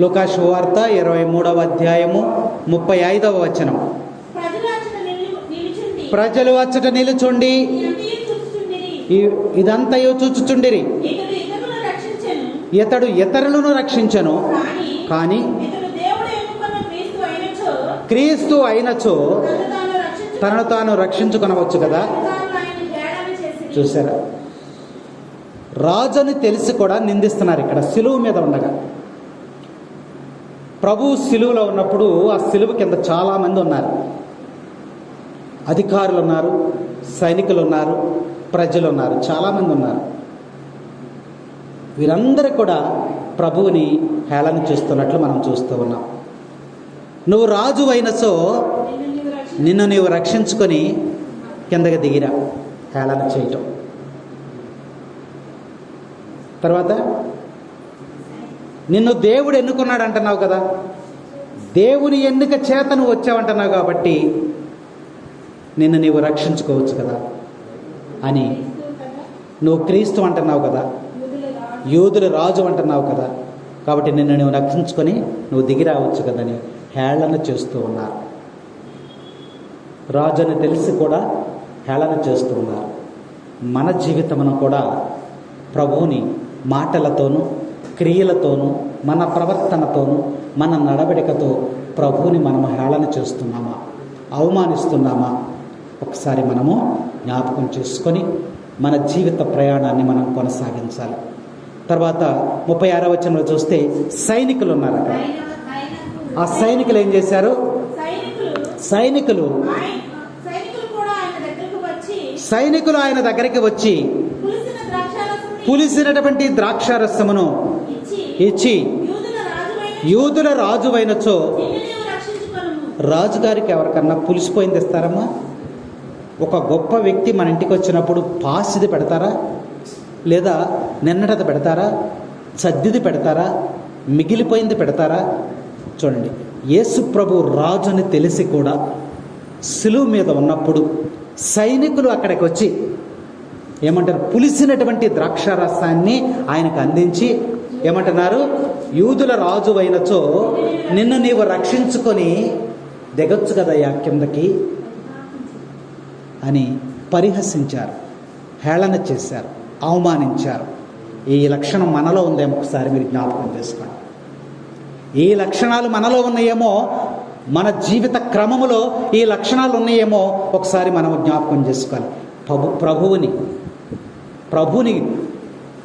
లుకాశు వార్త ఇరవై మూడవ అధ్యాయము ముప్పై ఐదవ వచనం. ప్రజలు అచ్చట నిలుచుండి ఇదంతయో చూచుచుండిరి. ఇతడు ఇతరులను రక్షించెను రక్షించను కానీ క్రీస్తు అయినచో తనను తాను రక్షించుకొనవచ్చు కదా? తాను చూసారా? రాజుని తెలిసి కూడా నిందిస్తున్నారు ఇక్కడ సిలువు మీద ఉండగా. ప్రభు సిలువులో ఉన్నప్పుడు ఆ సిలువ కింద చాలామంది ఉన్నారు. అధికారులు ఉన్నారు సైనికులు ఉన్నారు ప్రజలు ఉన్నారు చాలామంది ఉన్నారు. వీరందరూ కూడా ప్రభువుని హేళన చేస్తున్నట్లు మనం చూస్తూ ఉన్నాం. నువ్వు రాజు అయిన సో నిన్ను నీవు రక్షించుకొని కిందకి దిగిరా హేళన చేయటం. తర్వాత నిన్ను దేవుడు ఎన్నుకున్నాడు అంటున్నావు కదా? దేవుని ఎన్నుక చేత నువ్వు వచ్చావంటున్నావు కాబట్టి నిన్ను నీవు రక్షించుకోవచ్చు కదా? అని నువ్వు క్రీస్తు అంటున్నావు కదా? యూదుల రాజు. అంటున్నావు కదా? కాబట్టి నిన్ను నువ్వు రక్షించుకొని నువ్వు దిగిరావచ్చు కదని హేళన చేస్తూ ఉన్నారు. రాజు అని తెలిసి కూడా హేళన చేస్తూ ఉన్నారు. మన జీవితమును కూడా ప్రభువుని మాటలతోనూ క్రియలతోనూ మన ప్రవర్తనతోనూ మన నడవడికతో ప్రభువుని మనము హేళన చేస్తున్నామా? అవమానిస్తున్నామా? ఒకసారి మనము జ్ఞాపకం చేసుకొని మన జీవిత ప్రయాణాన్ని మనం కొనసాగించాలి. తర్వాత ముప్పై ఆరో వచనంలో చూస్తే సైనికులు ఉన్నారు ఆ సైనికులు ఏం చేశారు? సైనికులు. సైనికులు ఆయన దగ్గరకు వచ్చి పులిసినటువంటి ద్రాక్షారసమును ఇచ్చి యూదుల రాజువైనచో రాజుగారికి ఎవరికన్నా పులిసిపోయింది ఇస్తారమ్మా? ఒక గొప్ప వ్యక్తి మన ఇంటికి వచ్చినప్పుడు పాసిది పెడతారా? లేదా నిన్నటది పెడతారా? సద్దిది పెడతారా? మిగిలిపోయింది పెడతారా? చూడండి యేసు ప్రభు రాజు అని తెలిసి కూడా సిలువు మీద ఉన్నప్పుడు సైనికులు అక్కడికి వచ్చి ఏమంటారు? పులిసినటువంటి ద్రాక్షారసాన్ని ఆయనకు అందించి ఏమంటున్నారు? యూదుల రాజు అయినచో నిన్ను నీవు రక్షించుకొని దిగొచ్చు కదయ్యా కిందకి అని పరిహసించారు హేళన చేశారు అవమానించారు. ఈ లక్షణం మనలో ఉందేమో ఒకసారి మీరు జ్ఞాపకం చేసుకోండి. ఈ లక్షణాలు మనలో ఉన్నాయేమో మన జీవిత క్రమములో ఈ లక్షణాలు ఉన్నాయేమో ఒకసారి మనం జ్ఞాపకం చేసుకోవాలి. ప్రభు ప్రభువుని ప్రభుని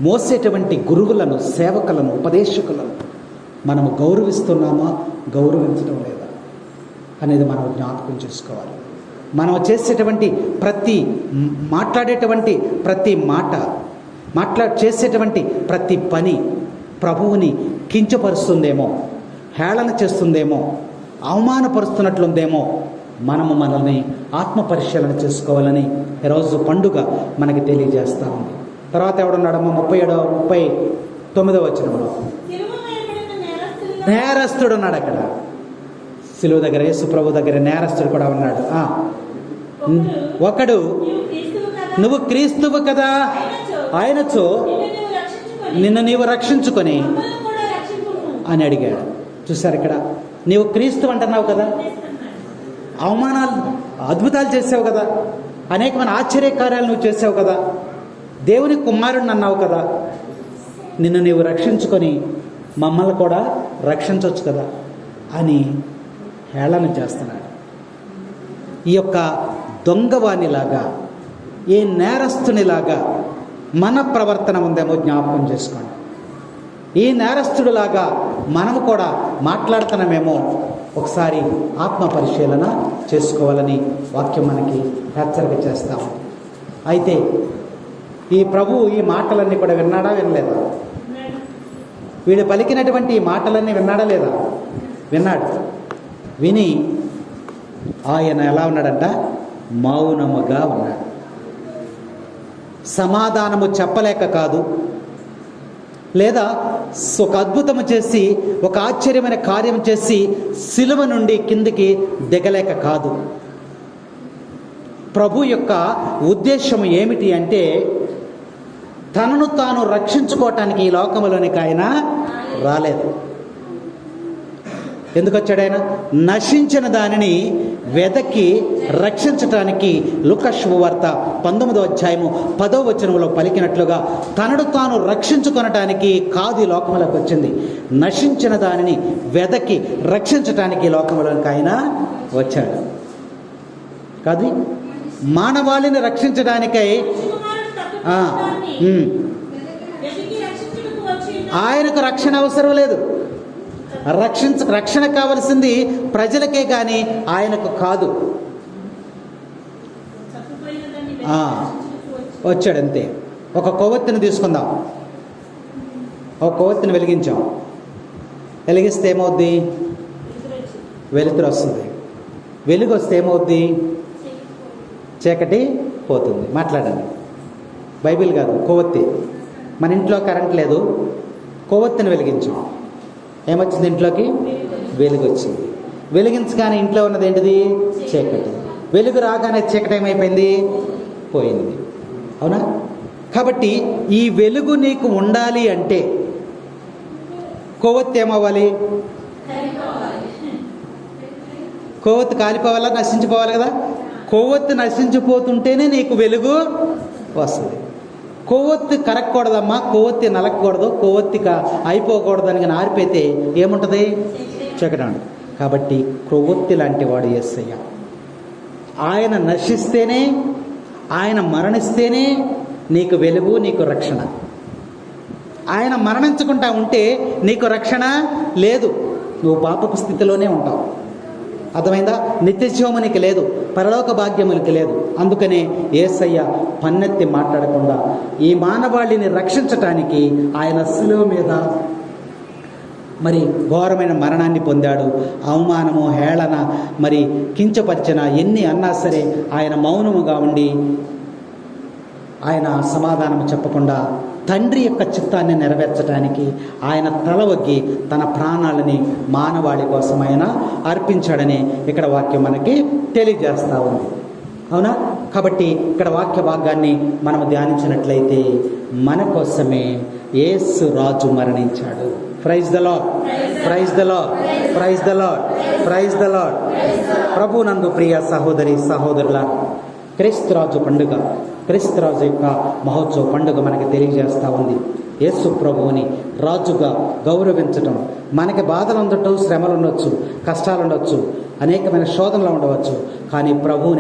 మోసేటువంటి గురువులను సేవకులను ఉపదేశకులను మనము గౌరవిస్తున్నామా? గౌరవించడం లేదా? అనేది మనం జ్ఞాపకం చేసుకోవాలి. మనం చేసేటువంటి ప్రతి మాట్లాడేటువంటి ప్రతి మాట మాట్లా చేసేటువంటి ప్రతి పని ప్రభువుని కించపరుస్తుందేమో? హేళన చేస్తుందేమో? అవమానపరుస్తున్నట్లుందేమో? మనము మనల్ని ఆత్మపరిశీలన చేసుకోవాలని ఈరోజు పండుగ మనకి తెలియజేస్తా ఉంది. తర్వాత ఎవడున్నాడమ్మా? ముప్పై ఏడో ముప్పై తొమ్మిదో వచ్చినప్పుడు నేరస్తుడు ఉన్నాడు అక్కడ. సిలువ దగ్గర యేసు ప్రభు దగ్గర నేరస్తుడు కూడా ఉన్నాడు. ఒకడు నువ్వు క్రీస్తువు కదా? ఆయనచో నిన్ను నీవు రక్షించుకొని అని అడిగాడు. చూసారు ఇక్కడ. నీవు క్రీస్తు అంటున్నావు కదా? అవమానాలు అద్భుతాలు చేసావు కదా? అనేకమైన ఆశ్చర్యకార్యాలు నువ్వు చేసావు కదా? దేవుని కుమారుడిని అన్నావు కదా. నిన్ను నీవు రక్షించుకొని మమ్మల్ని కూడా రక్షించవచ్చు కదా అని హేళన చేస్తున్నాడు. ఈ యొక్క దొంగవాణిలాగా ఏ నేరస్తునిలాగా మన ప్రవర్తన ఉందేమో జ్ఞాపకం చేసుకోండి. ఈ నేరస్తుడిలాగా మనం కూడా మాట్లాడుతున్నామేమో ఒకసారి ఆత్మ పరిశీలన చేసుకోవాలని వాక్యం మనకి హెచ్చరిక చేస్తాము. అయితే ఈ ప్రభువు ఈ మాటలన్నీ కూడా విన్నాడా వినలేదా? వీడు పలికినటువంటి ఈ మాటలన్నీ విన్నాడా లేదా? విన్నాడు. విని ఆయన ఎలా ఉన్నాడంట? మౌనముగా ఉన్నాడు. సమాధానము చెప్పలేక కాదు. లేదా ఒక అద్భుతము చేసి ఒక ఆశ్చర్యమైన కార్యం చేసి సిలువ నుండి కిందికి దిగలేక కాదు. ప్రభు యొక్క ఉద్దేశం ఏమిటి అంటే తనను తాను రక్షించుకోవటానికి ఈ లోకంలోనికి ఆయన రాలేదు. ఎందుకు వచ్చాడు ఆయన? నశించిన దానిని వెదకి రక్షించటానికి లుక వార్త పంతొమ్మిదో అధ్యాయము పదో వచనంలో పలికినట్లుగా తనను తాను రక్షించుకొనటానికి కాదు ఈ లోకములకు వచ్చింది. నశించిన దానిని వెదకి రక్షించటానికి ఈ లోకములకు ఆయన వచ్చాడు. కాదు మానవాళిని రక్షించడానికై ఆయనకు రక్షణ అవసరం లేదు. రక్షించ రక్షణ కావలసింది ప్రజలకే కానీ ఆయనకు కాదు. వచ్చాడంతే వచ్చాడు అంతే. ఒక కొవ్వొత్తిని తీసుకుందాం. ఒక కొవ్వొత్తిని వెలిగించాం. వెలిగిస్తే ఏమవుద్ది? వెలుతురు వస్తుంది. వెలుగు వస్తే ఏమవుద్ది? చీకటి పోతుంది. మాట్లాడండి. బైబిల్ కాదు కొవ్వొత్తి. మన ఇంట్లో కరెంట్ లేదు కొవ్వొత్తిని వెలిగించాం. ఏమొచ్చింది ఇంట్లోకి? వెలుగు వచ్చింది వెలిగించగానే ఇంట్లో ఉన్నది ఏంటిది? చీకటి. వెలుగు రాగానే చీకటి ఏమైపోయింది? పోయింది. అవునా? కాబట్టి ఈ వెలుగు నీకు ఉండాలి అంటే కొవ్వొత్తి ఏమవ్వాలి? కొవ్వొత్తి కాలిపోవాలా నశించిపోవాలి కదా? కొవ్వొత్తి నశించిపోతుంటేనే నీకు వెలుగు వస్తుంది. కొవ్వొత్తి కరగకూడదమ్మా కొవ్వొత్తి నలకూడదు కొవ్వొత్తి అయిపోకూడదు అని కానీ ఆరిపోతే ఏముంటుంది? చీకటి కాబట్టి కొవ్వొత్తి లాంటి వాడు ఎస్సయ్య ఆయన నశిస్తేనే ఆయన మరణిస్తేనే నీకు వెలుగు నీకు రక్షణ. ఆయన మరణించకుండా ఉంటే నీకు రక్షణ లేదు. నువ్వు పాపపు స్థితిలోనే ఉంటావు. అర్థమైందా? నిత్యజీవమునికి లేదు పరలోక భాగ్యమునికి లేదు. అందుకనే ఏసయ్య పన్నెత్తి మాట్లాడకుండా ఈ మానవాళిని రక్షించటానికి ఆయన శిలువ మీద మరి ఘోరమైన మరణాన్ని పొందాడు. అవమానము హేళన మరి కించపరిచిన ఎన్ని అన్నా సరే ఆయన మౌనముగా ఉండి ఆయన సమాధానం చెప్పకుండా తండ్రి యొక్క చిత్తాన్ని నెరవేర్చడానికి ఆయన తల వగ్గి తన ప్రాణాలని మానవాళి కోసం ఆయన అర్పించాడని ఇక్కడ వాక్యం మనకి తెలియజేస్తూ ఉంది అవునా కాబట్టి ఇక్కడ వాక్య భాగాన్ని మనం ధ్యానించినట్లయితే మన కోసమే యేసు రాజు మరణించాడు praise the lord praise the lord praise the lord praise the lord ప్రభు నందు ప్రియ సహోదరి సహోదరుల క్రైస్తరాజు పండుగ క్రైస్తరాజు యొక్క మహోత్సవ పండుగ మనకి తెలియజేస్తూ ఉంది. యేసు ప్రభువుని రాజుగా గౌరవించటం మనకి బాధలు ఉండటం శ్రమలు ఉండొచ్చు కష్టాలు ఉండొచ్చు అనేకమైన శోధనలు ఉండవచ్చు. కానీ ప్రభువుని